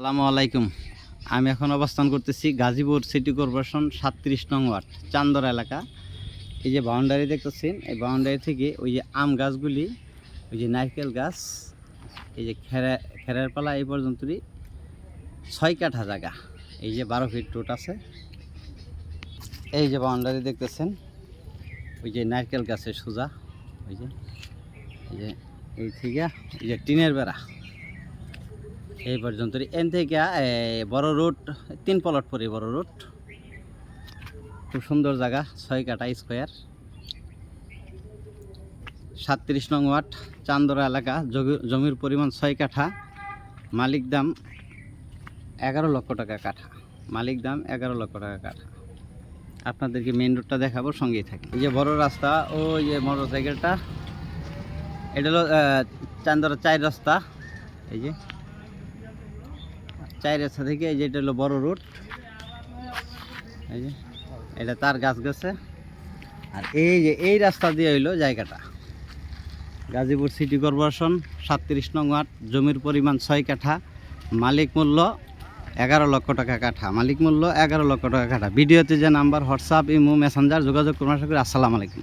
আসসালামু আলাইকুম। আমি এখন অবস্থান করতেছি গাজীপুর সিটি কর্পোরেশন সাতত্রিশ নং ওয়ার্ড, চান্দর এলাকা। এই যে বাউন্ডারি দেখতেছেন, এই বাউন্ডারি থেকে ওই যে আম গাছগুলি, ওই যে নারকেল গাছ, এই যে খেরা, খেরার পালা এই পর্যন্তই ছয় কাঠা জায়গা, এই যে বারো ফিট রোড আছে। এই যে বাউন্ডারি দেখতেছেন, ওই যে নারকেল গাছের সোজা, ওই যে, এই যে, এই থেকে, এই যে টিনের বেড়া। এই পর্যন্ত এন থেকে বড় রুট, তিন পলট পরে বড় রুট। খুব সুন্দর জায়গা, ছয় কাটা স্কোয়ার সাতত্রিশ নং ওয়াট চান্দরা এলাকা জমি- জমির পরিমাণ ছয় কাঠা। মালিক দাম এগারো লক্ষ টাকা কাঠা। মালিক দাম এগারো লক্ষ টাকা কাঠা। আপনাদেরকে মেন রোডটা দেখাবো, সঙ্গেই থাকি। এই যে বড় রাস্তা, ও যে মোটর সাইকেলটা এটা হলো চান্দরা চার রাস্তা। এই যে চার রাস্তা থেকে, এই যে এটা হলো বড় রুট এটা তার গাছ গেছে। আর এই যে, এই রাস্তা দিয়ে হইল জায়গাটা। গাজীপুর সিটি কর্পোরেশন, সাতত্রিশ নং ওয়ার্ড, জমির পরিমাণ ছয় কাঠা, মালিক মূল্য এগারো লক্ষ টাকা কাঠা। মালিক মূল্য এগারো লক্ষ টাকা কাঠা। ভিডিওতে যে নাম্বার, হোয়াটসঅ্যাপ, ইমো, মেসেঞ্জার যোগাযোগ করুন, আশা করি। আসসালামু আলাইকুম।